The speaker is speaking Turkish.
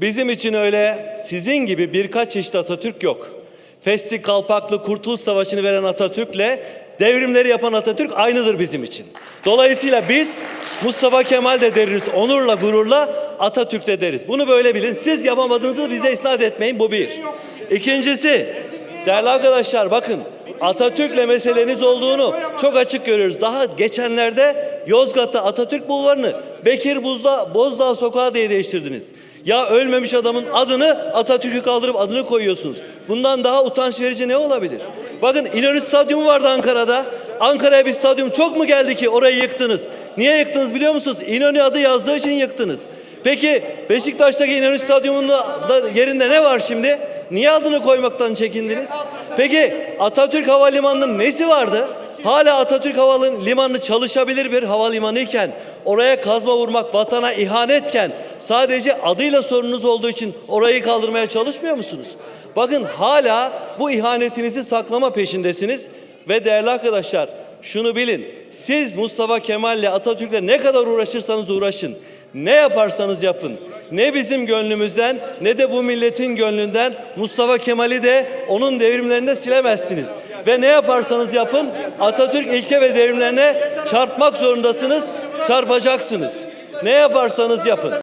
Bizim için öyle sizin gibi birkaç çeşit Atatürk yok. Fesli Kalpaklı Kurtuluş Savaşı'nı veren Atatürk'le devrimleri yapan Atatürk aynıdır bizim için. Dolayısıyla biz Mustafa Kemal de deriz, onurla, gururla Atatürk de deriz. Bunu böyle bilin. Siz yapamadığınızı bize isnat etmeyin. Bu bir. İkincisi, değerli arkadaşlar bakın Atatürk'le meseleniz olduğunu çok açık görüyoruz. Daha geçenlerde Yozgat'ta Atatürk Bulvarı'nı Bekir Buzda, Bozdağ Sokağı diye değiştirdiniz. Ya ölmemiş adamın adını Atatürk'ü kaldırıp adını koyuyorsunuz. Bundan daha utanç verici ne olabilir? Bakın İnönü Stadyumu vardı Ankara'da. Ankara'ya bir stadyum çok mu geldi ki orayı yıktınız? Niye yıktınız biliyor musunuz? İnönü adı yazdığı için yıktınız. Peki Beşiktaş'taki İnönü Stadyumu'nun yerinde ne var şimdi? Niye adını koymaktan çekindiniz? Peki Atatürk Havalimanı'nın nesi vardı? Hala Atatürk Havalimanı çalışabilir bir havalimanı iken, oraya kazma vurmak vatana ihanetken sadece adıyla sorununuz olduğu için orayı kaldırmaya çalışmıyor musunuz? Bakın hala bu ihanetinizi saklama peşindesiniz ve değerli arkadaşlar şunu bilin. Siz Mustafa Kemal'le Atatürk'le ne kadar uğraşırsanız uğraşın. Ne yaparsanız yapın. Ne bizim gönlümüzden ne de bu milletin gönlünden Mustafa Kemal'i de onun devrimlerinde silemezsiniz. Ve ne yaparsanız yapın Atatürk ilke ve devrimlerine çarpmak zorundasınız, çarpacaksınız. Ne yaparsanız yapın.